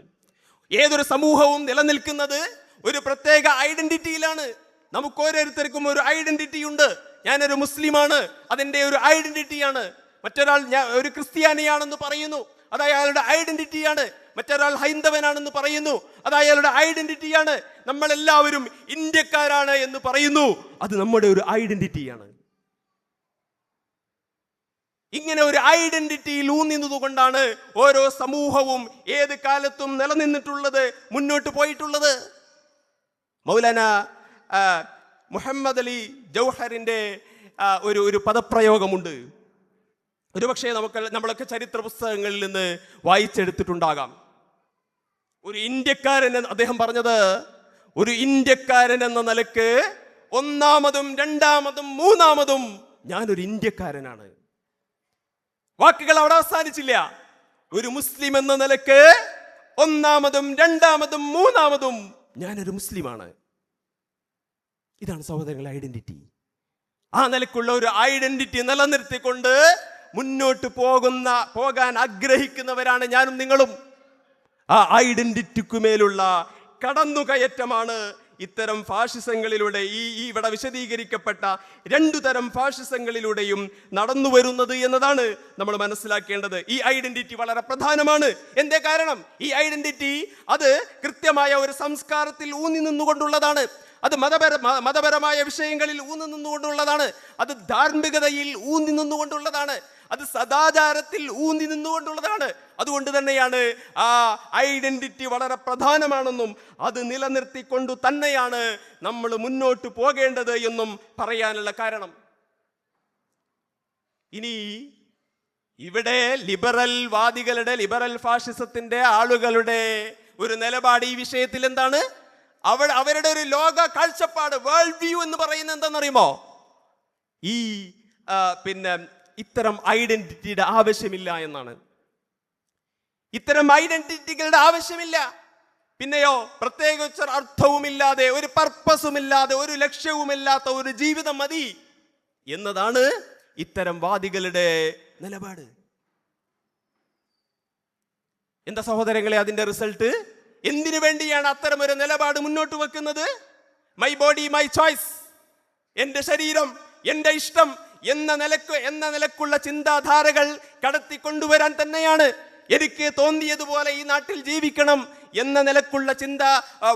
ഏതൊരു സമൂഹവും നിലനിൽക്കുന്നത് ഒരു പ്രത്യേക ഐഡന്റിറ്റിയിലാണ് നമുക്ക് ഓരോരുത്തർക്കും ഒരു ഐഡന്റിറ്റി ഉണ്ട്. ഞാനൊരു മുസ്ലിമാണ് അതിന്റെ ഒരു ഐഡന്റിറ്റിയാണ് മറ്റൊരാൾ ഞാൻ ഒരു ക്രിസ്ത്യാനിയാണെന്ന് പറയുന്നു അത് അയാളുടെ ഐഡന്റിറ്റിയാണ് മറ്റൊരാൾ ഹൈന്ദവനാണെന്ന് പറയുന്നു അത് അയാളുടെ ഐഡന്റിറ്റിയാണ് നമ്മളെല്ലാവരും ഇന്ത്യക്കാരാണ് എന്ന് പറയുന്നു അത് നമ്മുടെ ഒരു ഐഡന്റിറ്റിയാണ് ഇങ്ങനെ ഒരു ഐഡന്റിറ്റിയിൽ ഊന്നിന്നതുകൊണ്ടാണ് ഓരോ സമൂഹവും ഏത് കാലത്തും നിലനിന്നിട്ടുള്ളത് മുന്നോട്ട് പോയിട്ടുള്ളത്. മൗലാന മുഹമ്മദ് അലി ജൗഹറിന്റെ ആ, ഒരു ഒരു പദപ്രയോഗമുണ്ട്. ഒരുപക്ഷെ നമുക്ക് നമ്മളൊക്കെ ചരിത്ര പുസ്തകങ്ങളിൽ നിന്ന് വായിച്ചെടുത്തിട്ടുണ്ടാകാം. ഒരു ഇന്ത്യക്കാരൻ അദ്ദേഹം പറഞ്ഞത് ഒരു ഇന്ത്യക്കാരൻ എന്ന നിലയ്ക്ക് ഒന്നാമതും രണ്ടാമതും മൂന്നാമതും ഞാനൊരു ഇന്ത്യക്കാരനാണ്. വാക്കുകൾ അവിടെ അവസാനിച്ചില്ല. ഒരു മുസ്ലിം എന്ന നിലയ്ക്ക് ഒന്നാമതും രണ്ടാമതും മൂന്നാമതും ഞാനൊരു മുസ്ലിമാണ്. ഇതാണ് സഹോദരങ്ങളുടെ ഐഡന്റിറ്റി ആ നിലക്കുള്ള ഒരു ഐഡന്റിറ്റി നിലനിർത്തിക്കൊണ്ട് മുന്നോട്ട് പോകുന്ന പോകാൻ ആഗ്രഹിക്കുന്നവരാണ് ഞാനും നിങ്ങളും. ആ ഐഡന്റിറ്റിക്കുമേലുള്ള കടന്നുകയറ്റമാണ് ഇത്തരം ഫാഷിസങ്ങളിലൂടെ ഈ ഇവിടെ വിശദീകരിക്കപ്പെട്ട രണ്ടു തരം ഫാഷിസങ്ങളിലൂടെയും നടന്നു വരുന്നത് എന്നതാണ് നമ്മൾ മനസ്സിലാക്കേണ്ടത്. ഈ ഐഡന്റിറ്റി വളരെ പ്രധാനമാണ്. എന്തേ കാരണം? ഈ ഐഡന്റിറ്റി അത് കൃത്യമായ ഒരു സംസ്കാരത്തിൽ ഊന്നി നിന്നുകൊണ്ടുള്ളതാണ്. അത് മതപര മതപരമായ വിഷയങ്ങളിൽ ഊന്നി നിന്നുകൊണ്ടുള്ളതാണ്. അത് ധാർമ്മികതയിൽ ഊന്നി നിന്നുകൊണ്ടുള്ളതാണ്. അത് സദാചാരത്തിൽ ഊന്നി നിന്നുകൊണ്ടുള്ളതാണ്. അതുകൊണ്ട് തന്നെയാണ് ആ ഐഡന്റിറ്റി വളരെ പ്രധാനമാണെന്നും അത് നിലനിർത്തിക്കൊണ്ടു തന്നെയാണ് നമ്മൾ മുന്നോട്ട് പോകേണ്ടത് എന്നും പറയാനുള്ള കാരണം. ഇനി ഇവിടെ ലിബറൽ വാദികളുടെ ലിബറൽ ഫാഷിസത്തിന്റെ ആളുകളുടെ ഒരു നിലപാട് ഈ വിഷയത്തിൽ എന്താണ് അവ അവരുടെ ഒരു ലോക കാഴ്ചപ്പാട് വേൾഡ് വ്യൂ എന്ന് പറയുന്നത് എന്താണെന്നറിയുമോ? ഈ പിന്നെ ഇത്തരം ഐഡന്റിറ്റിയുടെ ആവശ്യമില്ല എന്നാണ്. ഇത്തരം ഐഡന്റിറ്റികളുടെ ആവശ്യമില്ല. പിന്നെയോ പ്രത്യേകിച്ച് അർത്ഥവുമില്ലാതെ ഒരു പർപ്പസുമില്ലാതെ ഒരു ലക്ഷ്യവുമില്ലാത്ത ഒരു ജീവിതം മതി എന്നതാണ് ഇത്തരം വാദികളുടെ നിലപാട്. എന്താ സഹോദരങ്ങളെ അതിന്റെ റിസൾട്ട് എന്തിനു വേണ്ടിയാണ് അത്തരം ഒരു നിലപാട് മുന്നോട്ട് വെക്കുന്നത്? മൈ ബോഡി മൈ ചോയ്സ് എന്റെ ശരീരം എന്റെ ഇഷ്ടം എന്ന നിലയ്ക്ക് എന്ന നിലക്കുള്ള ചിന്താധാരകൾ കടത്തിക്കൊണ്ടുവരാൻ തന്നെയാണ് എനിക്ക് തോന്നിയതുപോലെ ഈ നാട്ടിൽ ജീവിക്കണം എന്ന നിലക്കുള്ള ചിന്ത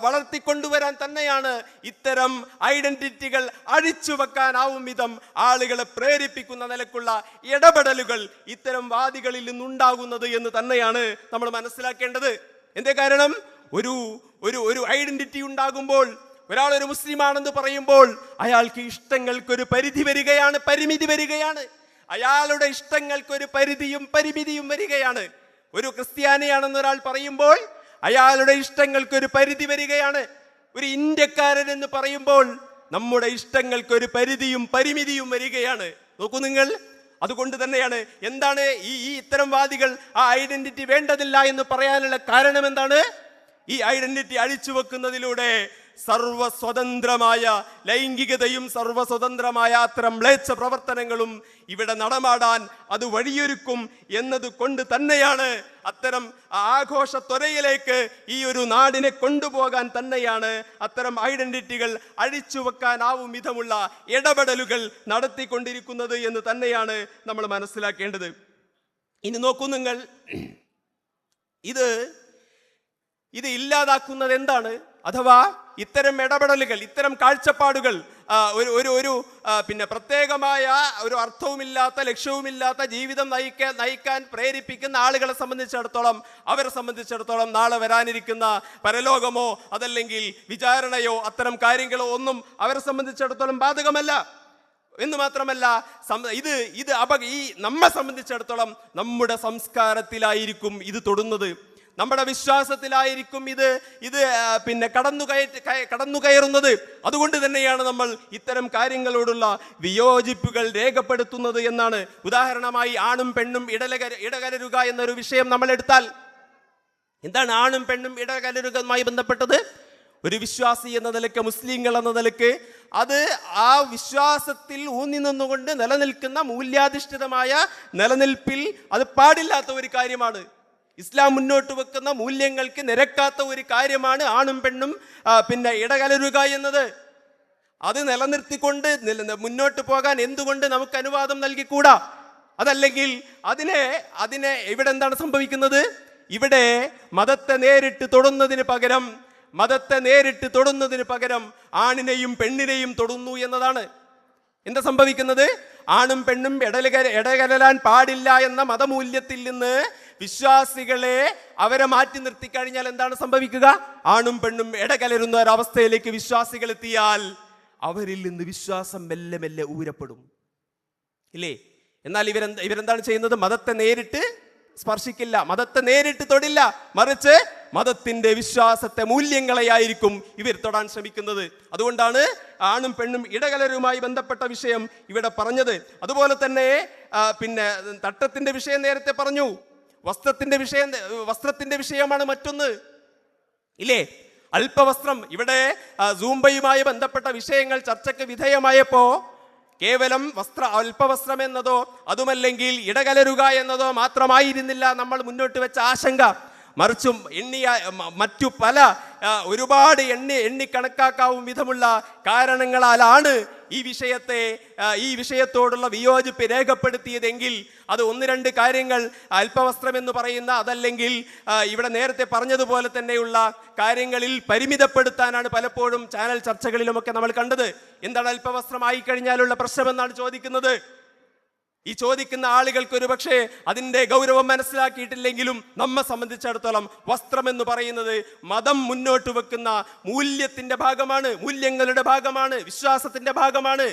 വളർത്തിക്കൊണ്ടുവരാൻ തന്നെയാണ് ഇത്തരം ഐഡന്റിറ്റികൾ അഴിച്ചു വെക്കാനാവും വിധം ആളുകളെ പ്രേരിപ്പിക്കുന്ന നിലക്കുള്ള ഇടപെടലുകൾ ഇത്തരം വാദികളിൽ നിന്നുണ്ടാകുന്നത് എന്ന് തന്നെയാണ് നമ്മൾ മനസ്സിലാക്കേണ്ടത്. എന്തേ കാരണം? ഒരു ഒരു ഒരു ഐഡന്റിറ്റി ഉണ്ടാകുമ്പോൾ ഒരാൾ ഒരു മുസ്ലിമാണെന്ന് പറയുമ്പോൾ അയാൾക്ക് ഇഷ്ടങ്ങൾക്കൊരു പരിധി വരികയാണ് പരിമിതി വരികയാണ്. അയാളുടെ ഇഷ്ടങ്ങൾക്കൊരു പരിധിയും പരിമിതിയും വരികയാണ്. ഒരു ക്രിസ്ത്യാനിയാണെന്ന് ഒരാൾ പറയുമ്പോൾ അയാളുടെ ഇഷ്ടങ്ങൾക്കൊരു പരിധി വരികയാണ്. ഒരു ഇന്ത്യക്കാരൻ എന്ന് പറയുമ്പോൾ നമ്മുടെ ഇഷ്ടങ്ങൾക്കൊരു പരിധിയും പരിമിതിയും വരികയാണ്. നോക്കൂ നിങ്ങൾ അതുകൊണ്ട് തന്നെയാണ് എന്താണ് ഈ ഈ ഇത്തരം വാദികൾ ആ ഐഡന്റിറ്റി വേണ്ടതില്ല എന്ന് പറയാനുള്ള കാരണം എന്താണ്? ഈ ഐഡന്റിറ്റി അഴിച്ചു വെക്കുന്നതിലൂടെ സർവസ്വതന്ത്രമായ ലൈംഗികതയും സർവസ്വതന്ത്രമായ അത്തരം മ്ലേച്ഛ പ്രവർത്തനങ്ങളും ഇവിടെ നടമാടാൻ അത് വഴിയൊരുക്കും എന്നത് കൊണ്ട് തന്നെയാണ് അത്തരം ആഘോഷ ത്വരയിലേക്ക് ഈ ഒരു നാടിനെ കൊണ്ടുപോകാൻ തന്നെയാണ് അത്തരം ഐഡന്റിറ്റികൾ അഴിച്ചു വെക്കാനാവും വിധമുള്ള ഇടപെടലുകൾ നടത്തിക്കൊണ്ടിരിക്കുന്നത് എന്ന് തന്നെയാണ് നമ്മൾ മനസ്സിലാക്കേണ്ടത്. ഇനി നോക്കൂ നിങ്ങൾ. ഇത് ഇത് ഇല്ലാതാക്കുന്നത് എന്താണ്? അഥവാ ഇത്തരം ഇടപെടലുകൾ ഇത്തരം കാഴ്ചപ്പാടുകൾ ഒരു ഒരു ഒരു പിന്നെ പ്രത്യേകമായ ഒരു അർത്ഥവുമില്ലാത്ത ലക്ഷ്യവുമില്ലാത്ത ജീവിതം നയിക്കാൻ നയിക്കാൻ പ്രേരിപ്പിക്കുന്ന ആളുകളെ സംബന്ധിച്ചിടത്തോളം അവരെ സംബന്ധിച്ചിടത്തോളം നാളെ വരാനിരിക്കുന്ന പരലോകമോ അതല്ലെങ്കിൽ വിചാരണയോ അത്തരം കാര്യങ്ങളോ ഒന്നും അവരെ സംബന്ധിച്ചിടത്തോളം ബാധകമല്ല. എന്ന് മാത്രമല്ല ഇത് ഇത് അപ ഈ നമ്മെ സംബന്ധിച്ചിടത്തോളം നമ്മുടെ സംസ്കാരത്തിലായിരിക്കും ഇത് തൊടുന്നത്. നമ്മുടെ വിശ്വാസത്തിലായിരിക്കും ഇത്. ഇത് പിന്നെ കടന്നു കയറ്റ് കടന്നു കയറുന്നത്. അതുകൊണ്ട് തന്നെയാണ് നമ്മൾ ഇത്തരം കാര്യങ്ങളോടുള്ള വിയോജിപ്പുകൾ രേഖപ്പെടുത്തുന്നത് എന്നാണ്. ഉദാഹരണമായി ആണും പെണ്ണും ഇടലകര ഇടകലരുക എന്നൊരു വിഷയം നമ്മൾ എടുത്താൽ എന്താണ് ആണും പെണ്ണും ഇടകലരുകയുമായി ബന്ധപ്പെട്ടത്? ഒരു വിശ്വാസി എന്ന നിലയ്ക്ക് മുസ്ലിങ്ങൾ എന്ന നിലയ്ക്ക് അത് ആ വിശ്വാസത്തിൽ ഊന്നി നിന്നുകൊണ്ട് നിലനിൽക്കുന്ന മൂല്യാധിഷ്ഠിതമായ നിലനിൽപ്പിൽ അത് പാടില്ലാത്ത ഒരു കാര്യമാണ്. ഇസ്ലാം മുന്നോട്ട് വെക്കുന്ന മൂല്യങ്ങൾക്ക് നിരക്കാത്ത ഒരു കാര്യമാണ് ആണും പെണ്ണും പിന്നെ ഇടകലരുക എന്നത്. അത് നിലനിർത്തിക്കൊണ്ട് മുന്നോട്ട് പോകാൻ എന്തുകൊണ്ട് നമുക്ക് അനുവാദം നൽകിക്കൂടാ? അതല്ലെങ്കിൽ അതിനെ അതിനെ ഇവിടെ എന്താണ് സംഭവിക്കുന്നത്? ഇവിടെ മതത്തെ നേരിട്ട് തൊടുന്നതിന് പകരം മതത്തെ നേരിട്ട് തൊടുന്നതിന് പകരം ആണിനെയും പെണ്ണിനെയും തൊടുന്നു എന്നതാണ്. എന്താ സംഭവിക്കുന്നത്? ആണും പെണ്ണും ഇടലുകര ഇടകലരാൻ പാടില്ല എന്ന മതമൂല്യത്തിൽ നിന്ന് വിശ്വാസികളെ അവരെ മാറ്റി നിർത്തി കഴിഞ്ഞാൽ എന്താണ് സംഭവിക്കുക? ആണും പെണ്ണും ഇടകലരുന്ന ഒരവസ്ഥയിലേക്ക് വിശ്വാസികൾ എത്തിയാൽ അവരിൽ നിന്ന് വിശ്വാസം മെല്ലെ മെല്ലെ ഊരപ്പെടും. ഇല്ലേ? എന്നാൽ ഇവരെന്താ ഇവരെന്താണ് ചെയ്യുന്നത്? മതത്തെ നേരിട്ട് സ്പർശിക്കില്ല മതത്തെ നേരിട്ട് തൊടില്ല മറിച്ച് മതത്തിന്റെ വിശ്വാസത്തെ മൂല്യങ്ങളെയായിരിക്കും ഇവർ തൊടാൻ ശ്രമിക്കുന്നത്. അതുകൊണ്ടാണ് ആണും പെണ്ണും ഇടകലരുമായി ബന്ധപ്പെട്ട വിഷയം ഇവിടെ പറഞ്ഞത്. അതുപോലെ തന്നെ പിന്നെ തട്ടത്തിന്റെ വിഷയം നേരത്തെ പറഞ്ഞു. വസ്ത്രത്തിന്റെ വിഷയം വസ്ത്രത്തിന്റെ വിഷയമാണ് മറ്റൊന്ന്. ഇല്ലേ? അല്പവസ്ത്രം. ഇവിടെ സൂംബയുമായി ബന്ധപ്പെട്ട വിഷയങ്ങൾ ചർച്ചയ്ക്ക് വിധേയമായപ്പോ കേവലം വസ്ത്ര അല്പവസ്ത്രം എന്നതോ അതുമല്ലെങ്കിൽ ഇടകലരുക എന്നതോ മാത്രമായിരുന്നില്ല നമ്മൾ മുന്നോട്ട് വെച്ച ആശങ്ക. മറിച്ചും എണ്ണിയ മറ്റു പല ഒരുപാട് എണ്ണി എണ്ണിക്കണക്കാക്കാവും വിധമുള്ള കാരണങ്ങളാലാണ് ഈ വിഷയത്തെ ഈ വിഷയത്തോടുള്ള വിയോജിപ്പ് രേഖപ്പെടുത്തിയതെങ്കിൽ അത് ഒന്ന് രണ്ട് കാര്യങ്ങൾ അല്പവസ്ത്രം എന്ന് പറയുന്ന അതല്ലെങ്കിൽ ഇവിടെ നേരത്തെ പറഞ്ഞതുപോലെ തന്നെയുള്ള കാര്യങ്ങളിൽ പരിമിതപ്പെടുത്താനാണ് പലപ്പോഴും ചാനൽ ചർച്ചകളിലുമൊക്കെ നമ്മൾ കണ്ടത്. എന്താണ് അല്പവസ്ത്രമായി കഴിഞ്ഞാലുള്ള പ്രശ്നമെന്നാണ് ചോദിക്കുന്നത്. ഈ ചോദിക്കുന്ന ആളുകൾക്ക് ഒരു പക്ഷേ അതിന്റെ ഗൗരവം മനസ്സിലാക്കിയിട്ടില്ലെങ്കിലും നമ്മെ സംബന്ധിച്ചിടത്തോളം വസ്ത്രം എന്ന് പറയുന്നത് മതം മുന്നോട്ട് വെക്കുന്ന മൂല്യത്തിന്റെ ഭാഗമാണ് മൂല്യങ്ങളുടെ ഭാഗമാണ് വിശ്വാസത്തിന്റെ ഭാഗമാണ്.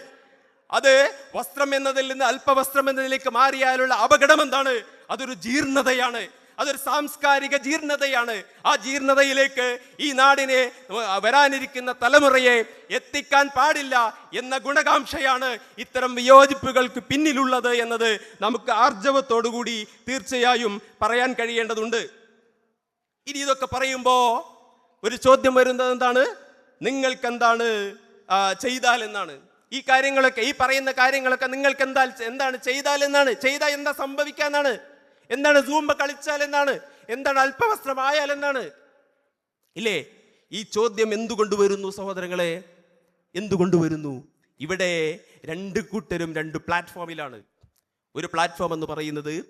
അത് വസ്ത്രം എന്നതിൽ നിന്ന് അല്പവസ്ത്രം എന്നതിലേക്ക് മാറിയാലുള്ള അപകടം എന്താണ് അതൊരു ജീർണതയാണ്. അതൊരു സാംസ്കാരിക ജീർണതയാണ്. ആ ജീർണതയിലേക്ക് ഈ നാടിനെ വരാനിരിക്കുന്ന തലമുറയെ എത്തിക്കാൻ പാടില്ല എന്ന ഗുണകാംക്ഷയാണ് ഇത്തരം വിയോജിപ്പുകൾക്ക് പിന്നിലുള്ളത് എന്നത് നമുക്ക് ആർജവത്തോടുകൂടി തീർച്ചയായും പറയാൻ കഴിയേണ്ടതുണ്ട്. ഇനി ഇതൊക്കെ പറയുമ്പോൾ ഒരു ചോദ്യം വരുന്നത് എന്താണ്? നിങ്ങൾക്ക് എന്താണ് ചെയ്താൽ എന്നാണ്. ഈ കാര്യങ്ങളൊക്കെ ഈ പറയുന്ന കാര്യങ്ങളൊക്കെ നിങ്ങൾക്ക് എന്താ എന്താണ് ചെയ്താൽ എന്നാണ്? ചെയ്താൽ എന്താ സംഭവിക്കാന്നാണ് എന്താണ് സൂമ്പ കളിച്ചാൽ എന്നാണ്? എന്താണ് അല്പവസ്ത്രമായാൽ എന്നാണ്? ഇല്ലേ? ഈ ചോദ്യം എന്തുകൊണ്ട് വരുന്നു സഹോദരങ്ങളെ? എന്തുകൊണ്ട് വരുന്നു? ഇവിടെ രണ്ട് കൂട്ടരും രണ്ട് പ്ലാറ്റ്ഫോമിലാണ്. ഒരു പ്ലാറ്റ്ഫോം എന്ന് പറയുന്നത്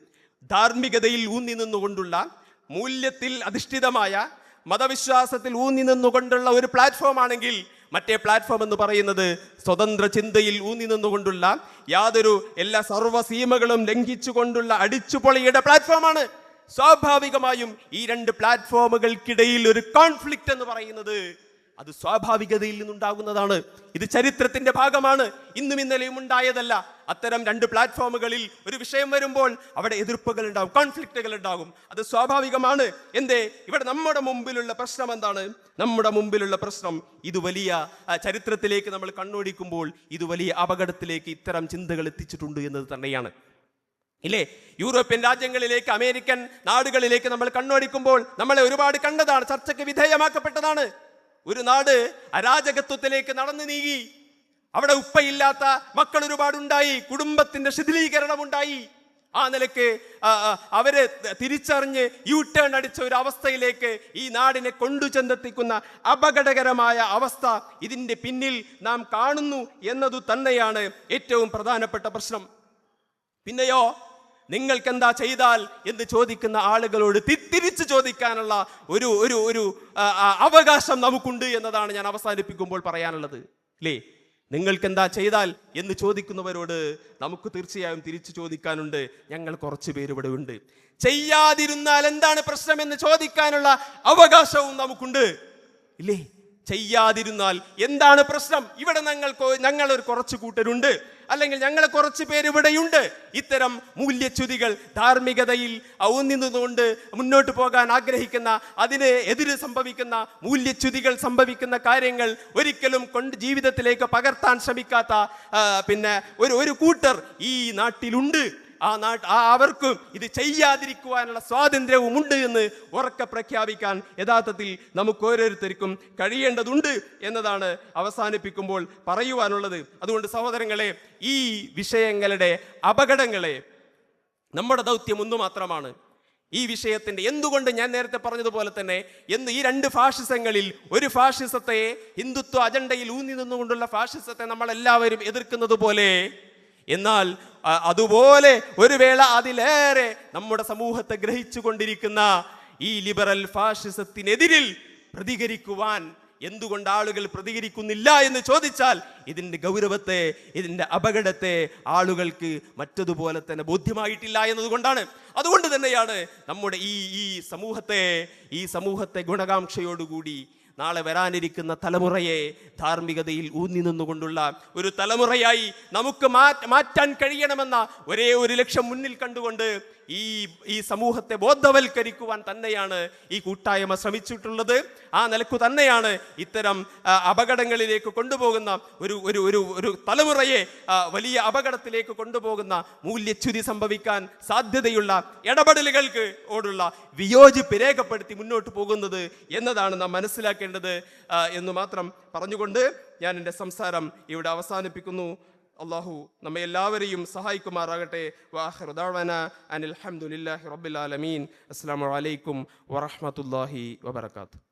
ധാർമ്മികതയിൽ ഊന്നി നിന്നുകൊണ്ടുള്ള മൂല്യത്തിൽ അധിഷ്ഠിതമായ മതവിശ്വാസത്തിൽ ഊന്നി നിന്നുകൊണ്ടുള്ള ഒരു പ്ലാറ്റ്ഫോം ആണെങ്കിൽ മറ്റേ പ്ലാറ്റ്ഫോം എന്ന് പറയുന്നത് സ്വതന്ത്ര ചിന്തയിൽ ഊന്നി നിന്നുകൊണ്ടുള്ള യാതൊരു എല്ലാ സർവസീമകളും ലംഘിച്ചുകൊണ്ടുള്ള അടിച്ചുപൊളിയുടെ പ്ലാറ്റ്ഫോമാണ് സ്വാഭാവികമായും ഈ രണ്ട് പ്ലാറ്റ്ഫോമുകൾക്കിടയിൽ ഒരു കോൺഫ്ലിക്റ്റ് എന്ന് പറയുന്നത് അത് സ്വാഭാവികതയിൽ നിന്നുണ്ടാകുന്നതാണ്. ഇത് ചരിത്രത്തിന്റെ ഭാഗമാണ്. ഇന്നും ഇന്നലെയും ഉണ്ടായതല്ല. അത്തരം രണ്ട് പ്ലാറ്റ്ഫോമുകളിൽ ഒരു വിഷയം വരുമ്പോൾ അവിടെ എതിർപ്പുകൾ ഉണ്ടാകും കോൺഫ്ലിക്റ്റുകൾ ഉണ്ടാകും. അത് സ്വാഭാവികമാണ്. എന്തേ? ഇവിടെ നമ്മുടെ മുമ്പിലുള്ള പ്രശ്നം എന്താണ്? നമ്മുടെ മുമ്പിലുള്ള പ്രശ്നം ഇത് വലിയ ചരിത്രത്തിലേക്ക് നമ്മൾ കണ്ണോടിക്കുമ്പോൾ ഇത് വലിയ അപകടത്തിലേക്ക് ഇത്തരം ചിന്തകൾ എത്തിച്ചിട്ടുണ്ട് എന്നത് തന്നെയാണ്. ഇല്ലേ? യൂറോപ്യൻ രാജ്യങ്ങളിലേക്ക് അമേരിക്കൻ നാടുകളിലേക്ക് നമ്മൾ കണ്ണോടിക്കുമ്പോൾ നമ്മളെ ഒരുപാട് കണ്ടതാണ്. ചർച്ചയ്ക്ക് വിധേയമാക്കപ്പെട്ടതാണ്. ഒരു നാട് അരാജകത്വത്തിലേക്ക് നടന്നു നീങ്ങി. അവിടെ ഉപ്പയില്ലാത്ത മക്കൾ ഒരുപാടുണ്ടായി. കുടുംബത്തിന്റെ ശിഥിലീകരണം ഉണ്ടായി ആ ആ, അവരെ തിരിച്ചറിഞ്ഞ് യു ടേൺ അടിച്ച ഒരു അവസ്ഥയിലേക്ക് ഈ നാടിനെ കൊണ്ടു ചെന്നെത്തിക്കുന്ന അപകടകരമായ അവസ്ഥ ഇതിന്റെ പിന്നിൽ നാം കാണുന്നു എന്നതു തന്നെയാണ് ഏറ്റവും പ്രധാനപ്പെട്ട പ്രശ്നം. പിന്നെയോ നിങ്ങൾക്ക് എന്താ ചെയ്താൽ എന്ന് ചോദിക്കുന്ന ആളുകളോട് തിരിച്ചു ചോദിക്കാനുള്ള ഒരു ഒരു ഒരു അവകാശം നമുക്കുണ്ട് എന്നതാണ് ഞാൻ അവസാനിപ്പിക്കുമ്പോൾ പറയാനുള്ളത്. അല്ലേ നിങ്ങൾക്ക് എന്താ ചെയ്താൽ എന്ന് ചോദിക്കുന്നവരോട് നമുക്ക് തീർച്ചയായും തിരിച്ചു ചോദിക്കാനുണ്ട്. ഞങ്ങൾ കുറച്ച് പേര് ഇവിടെ ഉണ്ട്. ചെയ്യാതിരുന്നാൽ എന്താണ് പ്രശ്നം എന്ന് ചോദിക്കാനുള്ള അവകാശവും നമുക്കുണ്ട്. ഇല്ലേ ചെയ്യാതിരുന്നാൽ എന്താണ് പ്രശ്നം? ഇവിടെ ഞങ്ങൾ ഞങ്ങൾ ഒരു കുറച്ച് കൂട്ടരുണ്ട്. അല്ലെങ്കിൽ ഞങ്ങളെ കുറച്ച് പേര് ഇവിടെയുണ്ട്. ഇത്തരം മൂല്യച്യുതികൾ ധാർമ്മികതയിൽ ഔന്നിന്നുകൊണ്ട് മുന്നോട്ട് പോകാൻ ആഗ്രഹിക്കുന്ന അതിന് എതിര് സംഭവിക്കുന്ന മൂല്യച്യുതികൾ സംഭവിക്കുന്ന കാര്യങ്ങൾ ഒരിക്കലും കൊണ്ട് ജീവിതത്തിലേക്ക് പകർത്താൻ ശ്രമിക്കാത്ത പിന്നെ ഒരു ഒരു കൂട്ടർ ഈ നാട്ടിലുണ്ട്. ആ നാട്ട് ആ അവർക്കും ഇത് ചെയ്യാതിരിക്കുവാനുള്ള സ്വാതന്ത്ര്യവും ഉണ്ട് എന്ന് ഉറക്കെ പ്രഖ്യാപിക്കാൻ യഥാർത്ഥത്തിൽ നമുക്ക് ഓരോരുത്തർക്കും കഴിയേണ്ടതുണ്ട് എന്നതാണ് അവസാനിപ്പിക്കുമ്പോൾ പറയുവാനുള്ളത്. അതുകൊണ്ട് സഹോദരങ്ങളെ ഈ വിഷയങ്ങളുടെ അപകടങ്ങളെ നമ്മുടെ ദൗത്യം ഒന്നു മാത്രമാണ്. ഈ വിഷയത്തിന്റെ എന്തുകൊണ്ട് ഞാൻ നേരത്തെ പറഞ്ഞതുപോലെ തന്നെ എന്ന് ഈ രണ്ട് ഫാഷിസങ്ങളിൽ ഒരു ഫാഷിസത്തെ ഹിന്ദുത്വ അജണ്ടയിൽ ഊന്നി നിന്നുകൊണ്ടുള്ള ഫാഷിസത്തെ നമ്മളെല്ലാവരും എതിർക്കുന്നത് പോലെ എന്നാൽ അതുപോലെ ഒരു വേള അതിലേറെ നമ്മുടെ സമൂഹത്തെ ഗ്രഹിച്ചു കൊണ്ടിരിക്കുന്ന ഈ ലിബറൽ ഫാഷിസത്തിനെതിരിൽ പ്രതികരിക്കുവാൻ എന്തുകൊണ്ട് ആളുകൾ പ്രതികരിക്കുന്നില്ല എന്ന് ചോദിച്ചാൽ ഇതിന്റെ ഗൗരവത്തെ ഇതിന്റെ അപകടത്തെ ആളുകൾക്ക് മറ്റതുപോലെ തന്നെ ബോധ്യമായിട്ടില്ല എന്നതുകൊണ്ടാണ്. അതുകൊണ്ട് തന്നെയാണ് നമ്മുടെ ഈ ഈ സമൂഹത്തെ ഈ സമൂഹത്തെ ഗുണകാംക്ഷയോടുകൂടി നാളെ വരാനിരിക്കുന്ന തലമുറയെ ധാർമ്മികതയിൽ ഊന്നി നിന്നുകൊണ്ടുള്ള ഒരു തലമുറയായി നമുക്ക് മാറ്റാൻ കഴിയണമെന്ന ഒരേ ഒരു ലക്ഷ്യം മുന്നിൽ കണ്ടുകൊണ്ട് ഈ ഈ സമൂഹത്തെ ബോധവൽക്കരിക്കുവാൻ തന്നെയാണ് ഈ കൂട്ടായ്മ ശ്രമിച്ചിട്ടുള്ളത്. ആ നിലക്കു തന്നെയാണ് ഇത്തരം അപകടങ്ങളിലേക്ക് കൊണ്ടുപോകുന്ന ഒരു ഒരു ഒരു ഒരു തലമുറയെ വലിയ അപകടത്തിലേക്ക് കൊണ്ടുപോകുന്ന മൂല്യച്യുതി സംഭവിക്കാൻ സാധ്യതയുള്ള ഇടപെടലുകൾക്ക് ഓടുള്ള വിയോജിപ്പ് രേഖപ്പെടുത്തി മുന്നോട്ട് പോകുന്നത് എന്നതാണ് നാം മനസ്സിലാക്കേണ്ടത് എന്ന് മാത്രം പറഞ്ഞുകൊണ്ട് ഞാൻ എന്റെ സംസാരം ഇവിടെ അവസാനിപ്പിക്കുന്നു. അള്ളാഹു നമ്മെ എല്ലാവരെയും സഹായിക്കുമാറാകട്ടെ. വാഹൃദാവന അനിൽ അഹമ്മദില്ലാഹി റബ്ബിൽ ആലമീൻ. അസ്സാം വലൈക്കും വറഹമത്തല്ലാഹി വബർക്കാത്തു